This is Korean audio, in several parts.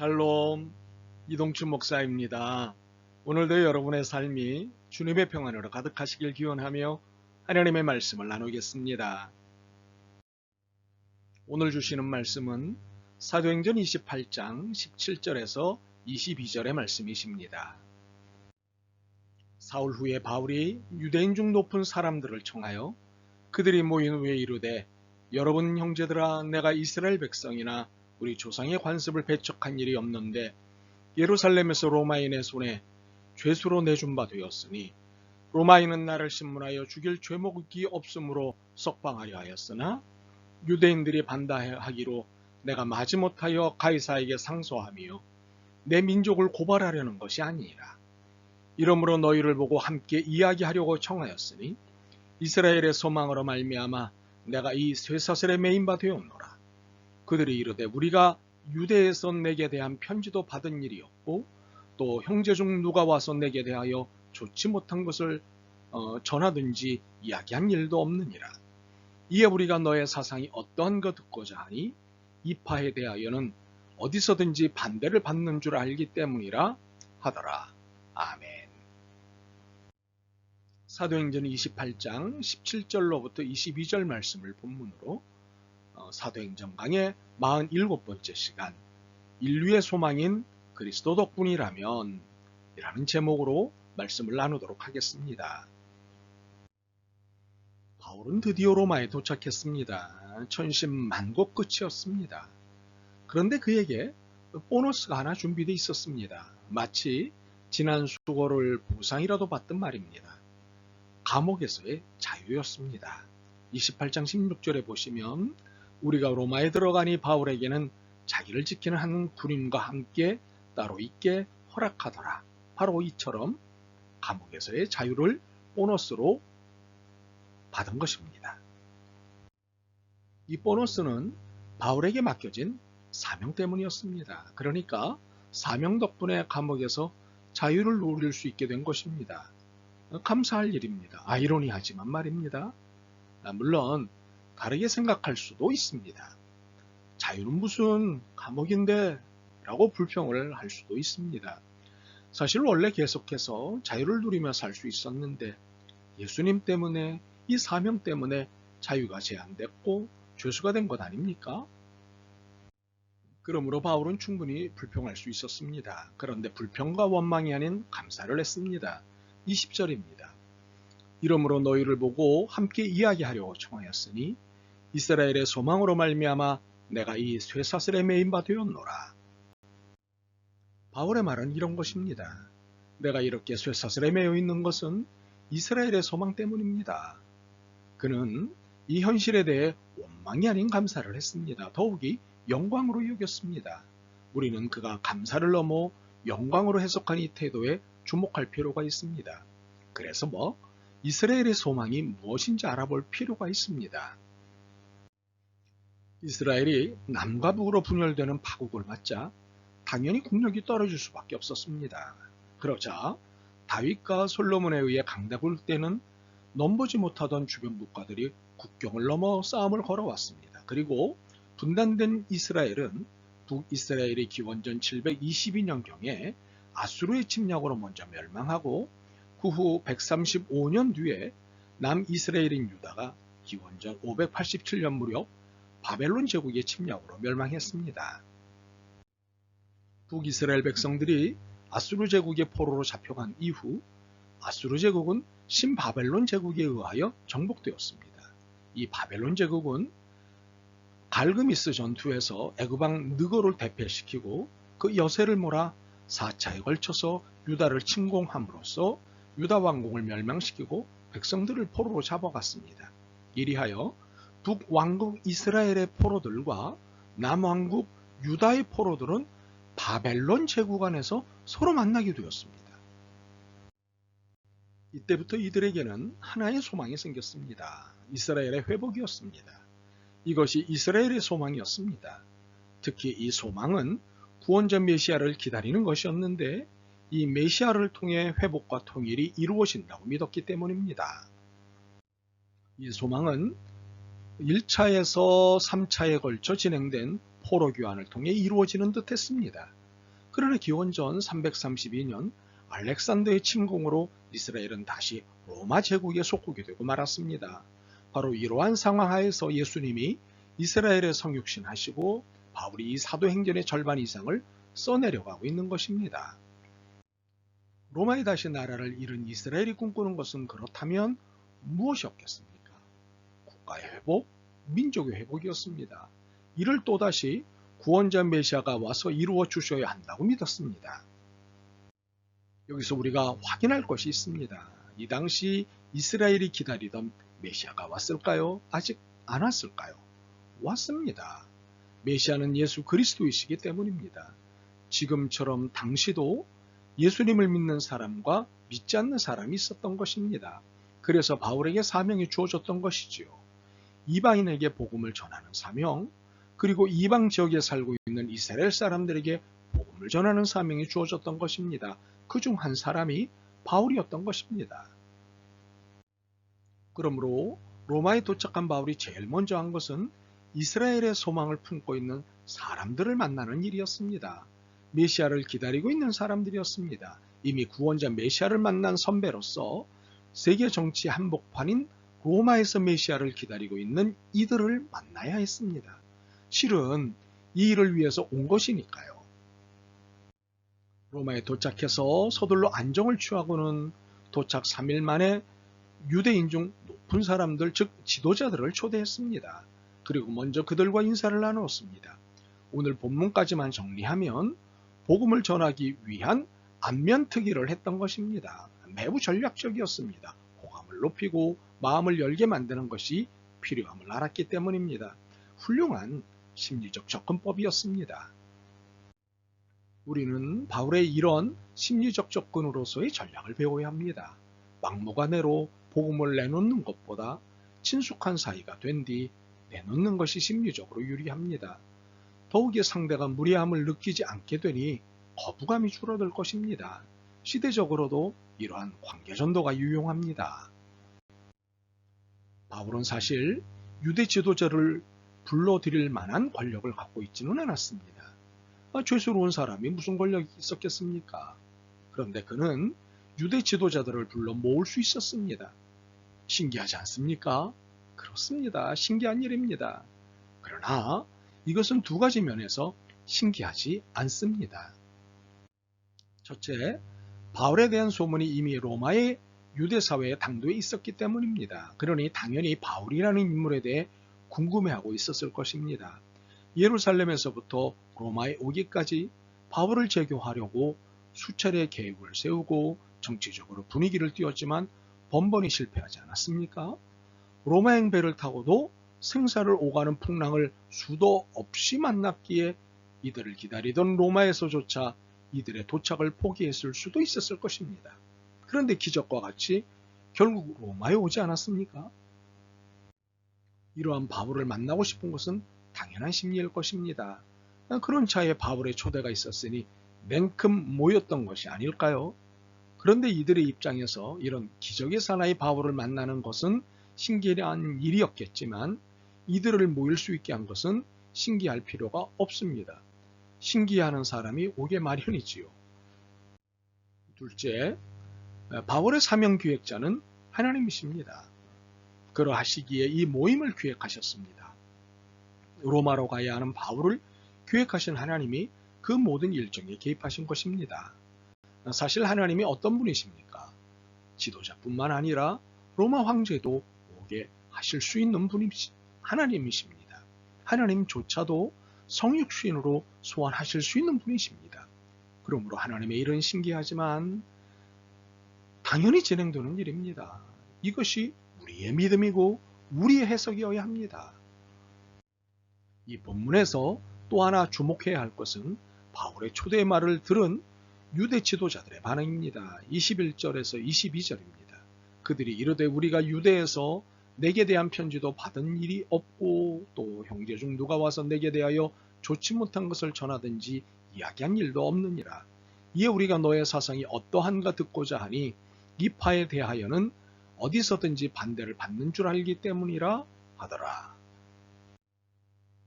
샬롬 이동춘 목사입니다. 오늘도 여러분의 삶이 주님의 평안으로 가득하시길 기원하며 하나님의 말씀을 나누겠습니다. 오늘 주시는 말씀은 사도행전 28장 17절에서 22절의 말씀이십니다. 사울 후에 바울이 유대인 중 높은 사람들을 청하여 그들이 모인 후에 이르되 여러분 형제들아 내가 이스라엘 백성이나 우리 조상의 관습을 배척한 일이 없는데 예루살렘에서 로마인의 손에 죄수로 내준 바 되었으니 로마인은 나를 신문하여 죽일 죄목이 없으므로 석방하려 하였으나 유대인들이 반대하기로 내가 마지못하여 가이사에게 상소하며 내 민족을 고발하려는 것이 아니니라. 이러므로 너희를 보고 함께 이야기하려고 청하였으니 이스라엘의 소망으로 말미암아 내가 이 쇠사슬에 매인 바 되었노라. 그들이 이르되 우리가 유대에서 내게 대한 편지도 받은 일이 없고 또 형제 중 누가 와서 내게 대하여 좋지 못한 것을 어, 전하든지 이야기한 일도 없느니라. 이에 우리가 너의 사상이 어떠한 것 듣고자 하니 이파에 대하여는 어디서든지 반대를 받는 줄 알기 때문이라 하더라. 아멘. 사도행전 28장 17절로부터 22절 말씀을 본문으로 어, 사도행전 강의 47번째 시간 인류의 소망인 그리스도 덕분이라면 이라는 제목으로 말씀을 나누도록 하겠습니다. 바울은 드디어 로마에 도착했습니다. 천신만고 끝이었습니다. 그런데 그에게 보너스가 하나 준비되어 있었습니다. 마치 지난 수고를 보상이라도 받던 말입니다. 감옥에서의 자유였습니다. 28장 16절에 보시면 우리가 로마에 들어가니 바울에게는 자기를 지키는 한 군인과 함께 따로 있게 허락하더라. 바로 이처럼 감옥에서의 자유를 보너스로 받은 것입니다. 이 보너스는 바울에게 맡겨진 사명 때문이었습니다. 그러니까 사명 덕분에 감옥에서 자유를 누릴 수 있게 된 것입니다. 감사할 일입니다. 아이러니하지만 말입니다. 물론 다르게 생각할 수도 있습니다. 자유는 무슨 감옥인데 라고 불평을 할 수도 있습니다. 사실 원래 계속해서 자유를 누리며 살 수 있었는데 예수님 때문에 이 사명 때문에 자유가 제한됐고 죄수가 된 것 아닙니까? 그러므로 바울은 충분히 불평할 수 있었습니다. 그런데 불평과 원망이 아닌 감사를 했습니다. 20절입니다. 이러므로 너희를 보고 함께 이야기하려고 청하였으니 이스라엘의 소망으로 말미암아 내가 이 쇠사슬에 매인 바 되었노라. 바울의 말은 이런 것입니다. 내가 이렇게 쇠사슬에 매여 있는 것은 이스라엘의 소망 때문입니다. 그는 이 현실에 대해 원망이 아닌 감사를 했습니다. 더욱이 영광으로 여겼습니다. 우리는 그가 감사를 넘어 영광으로 해석한 이 태도에 주목할 필요가 있습니다. 그래서 뭐 이스라엘의 소망이 무엇인지 알아볼 필요가 있습니다. 이스라엘이 남과 북으로 분열되는 파국을 맞자 당연히 국력이 떨어질 수밖에 없었습니다. 그러자 다윗과 솔로몬에 의해 강대국을 때는 넘보지 못하던 주변 국가들이 국경을 넘어 싸움을 걸어왔습니다. 그리고 분단된 이스라엘은 북이스라엘이 기원전 722년경에 아수르의 침략으로 먼저 멸망하고 그 후 135년 뒤에 남이스라엘인 유다가 기원전 587년 무렵 바벨론 제국의 침략으로 멸망했습니다. 북이스라엘 백성들이 아수르 제국의 포로로 잡혀간 이후 아수르 제국은 신바벨론 제국에 의하여 정복되었습니다. 이 바벨론 제국은 갈그미스 전투에서 애굽왕 느거를 대패시키고 그 여세를 몰아 4차에 걸쳐서 유다를 침공함으로써 유다 왕국을 멸망시키고 백성들을 포로로 잡아갔습니다. 이리하여 북왕국 이스라엘의 포로들과 남왕국 유다의 포로들은 바벨론 제국 안에서 서로 만나게 되었습니다. 이때부터 이들에게는 하나의 소망이 생겼습니다. 이스라엘의 회복이었습니다. 이것이 이스라엘의 소망이었습니다. 특히 이 소망은 구원자 메시아를 기다리는 것이었는데 이 메시아를 통해 회복과 통일이 이루어진다고 믿었기 때문입니다. 이 소망은 1차에서 3차에 걸쳐 진행된 포로 교환을 통해 이루어지는 듯 했습니다. 그러나 기원전 332년 알렉산더의 침공으로 이스라엘은 다시 로마 제국의 속국이 되고 말았습니다. 바로 이러한 상황 하에서 예수님이 이스라엘의 성육신 하시고 바울이 이 사도행전의 절반 이상을 써내려가고 있는 것입니다. 로마에 다시 나라를 잃은 이스라엘이 꿈꾸는 것은 그렇다면 무엇이었겠습니까? 국가의 회복, 민족의 회복이었습니다. 이를 또다시 구원자 메시아가 와서 이루어 주셔야 한다고 믿었습니다. 여기서 우리가 확인할 것이 있습니다. 이 당시 이스라엘이 기다리던 메시아가 왔을까요? 아직 안 왔을까요? 왔습니다. 메시아는 예수 그리스도이시기 때문입니다. 지금처럼 당시도 예수님을 믿는 사람과 믿지 않는 사람이 있었던 것입니다. 그래서 바울에게 사명이 주어졌던 것이지요. 이방인에게 복음을 전하는 사명, 그리고 이방 지역에 살고 있는 이스라엘 사람들에게 복음을 전하는 사명이 주어졌던 것입니다. 그 중 한 사람이 바울이었던 것입니다. 그러므로 로마에 도착한 바울이 제일 먼저 한 것은 이스라엘의 소망을 품고 있는 사람들을 만나는 일이었습니다. 메시아를 기다리고 있는 사람들이었습니다. 이미 구원자 메시아를 만난 선배로서 세계 정치 한복판인 로마에서 메시아를 기다리고 있는 이들을 만나야 했습니다. 실은 이 일을 위해서 온 것이니까요. 로마에 도착해서 서둘러 안정을 취하고는 도착 3일 만에 유대인 중 높은 사람들, 즉 지도자들을 초대했습니다. 그리고 먼저 그들과 인사를 나누었습니다. 오늘 본문까지만 정리하면 복음을 전하기 위한 안면특위를 했던 것입니다. 매우 전략적이었습니다. 호감을 높이고 마음을 열게 만드는 것이 필요함을 알았기 때문입니다. 훌륭한 심리적 접근법이었습니다. 우리는 바울의 이런 심리적 접근으로서의 전략을 배워야 합니다. 막무가내로 복음을 내놓는 것보다 친숙한 사이가 된 뒤 내놓는 것이 심리적으로 유리합니다. 더욱이 상대가 무례함을 느끼지 않게 되니 거부감이 줄어들 것입니다. 시대적으로도 이러한 관계 전도가 유용합니다. 바울은 사실 유대 지도자를 불러들일 만한 권력을 갖고 있지는 않았습니다. 아, 죄스러운 사람이 무슨 권력이 있었겠습니까? 그런데 그는 유대 지도자들을 불러 모을 수 있었습니다. 신기하지 않습니까? 그렇습니다. 신기한 일입니다. 그러나 이것은 두 가지 면에서 신기하지 않습니다. 첫째, 바울에 대한 소문이 이미 로마의 유대 사회의 당도에 있었기 때문입니다. 그러니 당연히 바울이라는 인물에 대해 궁금해하고 있었을 것입니다. 예루살렘에서부터 로마에 오기까지 바울을 제교하려고 수차례 계획을 세우고 정치적으로 분위기를 띄웠지만 번번이 실패하지 않았습니까? 로마 행 배를 타고도 생사를 오가는 풍랑을 수도 없이 만났기에 이들을 기다리던 로마에서조차 이들의 도착을 포기했을 수도 있었을 것입니다. 그런데 기적과 같이 결국 로마에 오지 않았습니까? 이러한 바울을 만나고 싶은 것은 당연한 심리일 것입니다. 그런 차에 바울의 초대가 있었으니 냉큼 모였던 것이 아닐까요? 그런데 이들의 입장에서 이런 기적의 사나이 바울을 만나는 것은 신기한 일이었겠지만 이들을 모일 수 있게 한 것은 신기할 필요가 없습니다. 신기하는 사람이 오게 마련이지요. 둘째, 바울의 사명 기획자는 하나님이십니다. 그러하시기에 이 모임을 기획하셨습니다. 로마로 가야 하는 바울을 기획하신 하나님이 그 모든 일정에 개입하신 것입니다. 사실 하나님이 어떤 분이십니까? 지도자뿐만 아니라 로마 황제도 오게 하실 수 있는 분이 하나님이십니다. 하나님조차도 성육신으로 소환하실 수 있는 분이십니다. 그러므로 하나님의 일은 신기하지만 당연히 진행되는 일입니다. 이것이 우리의 믿음이고 우리의 해석이어야 합니다. 이 본문에서 또 하나 주목해야 할 것은 바울의 초대의 말을 들은 유대 지도자들의 반응입니다. 21절에서 22절입니다. 그들이 이르되 우리가 유대에서 내게 대한 편지도 받은 일이 없고 또 형제 중 누가 와서 내게 대하여 좋지 못한 것을 전하든지 이야기한 일도 없느니라. 이에 우리가 너의 사상이 어떠한가 듣고자 하니 이 파에 대하여는 어디서든지 반대를 받는 줄 알기 때문이라 하더라.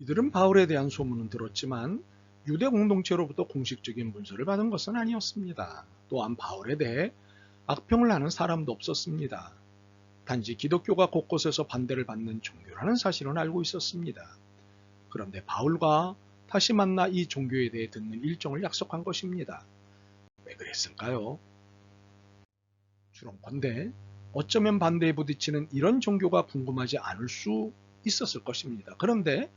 이들은 바울에 대한 소문은 들었지만 유대 공동체로부터 공식적인 문서를 받은 것은 아니었습니다. 또한 바울에 대해 악평을 하는 사람도 없었습니다. 단지 기독교가 곳곳에서 반대를 받는 종교라는 사실은 알고 있었습니다. 그런데 바울과 다시 만나 이 종교에 대해 듣는 일정을 약속한 것입니다. 왜 그랬을까요? 주론건데 어쩌면 반대에 부딪히는 이런 종교가 궁금하지 않을 수 있었을 것입니다. 그런데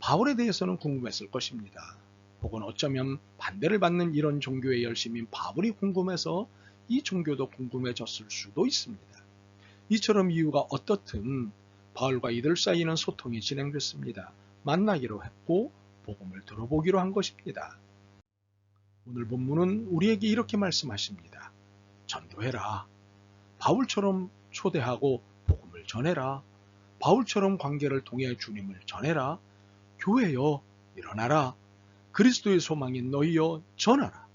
바울에 대해서는 궁금했을 것입니다. 혹은 어쩌면 반대를 받는 이런 종교의 열심인 바울이 궁금해서 이 종교도 궁금해졌을 수도 있습니다. 이처럼 이유가 어떻든 바울과 이들 사이는 소통이 진행됐습니다. 만나기로 했고 복음을 들어보기로 한 것입니다. 오늘 본문은 우리에게 이렇게 말씀하십니다. 전도해라. 바울처럼 초대하고 복음을 전해라. 바울처럼 관계를 통해 주님을 전해라. 교회여 일어나라. 그리스도의 소망인 너희여 전하라.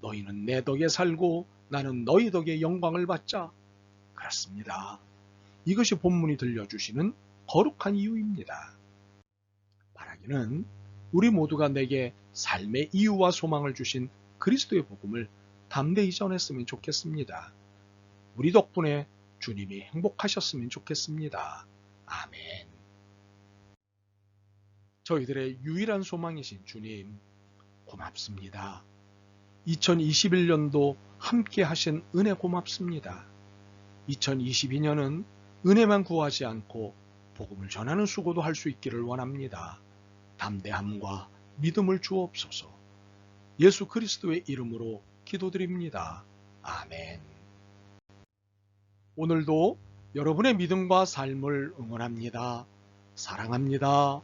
너희는 내 덕에 살고 나는 너희 덕에 영광을 받자. 그렇습니다. 이것이 본문이 들려주시는 거룩한 이유입니다. 바라기는 우리 모두가 내게 삶의 이유와 소망을 주신 그리스도의 복음을 담대히 전했으면 좋겠습니다. 우리 덕분에 주님이 행복하셨으면 좋겠습니다. 아멘. 저희들의 유일한 소망이신 주님, 고맙습니다. 2021년도 함께 하신 은혜 고맙습니다. 2022년은 은혜만 구하지 않고 복음을 전하는 수고도 할 수 있기를 원합니다. 담대함과 믿음을 주옵소서. 예수 그리스도의 이름으로 기도드립니다. 아멘. 오늘도 여러분의 믿음과 삶을 응원합니다. 사랑합니다.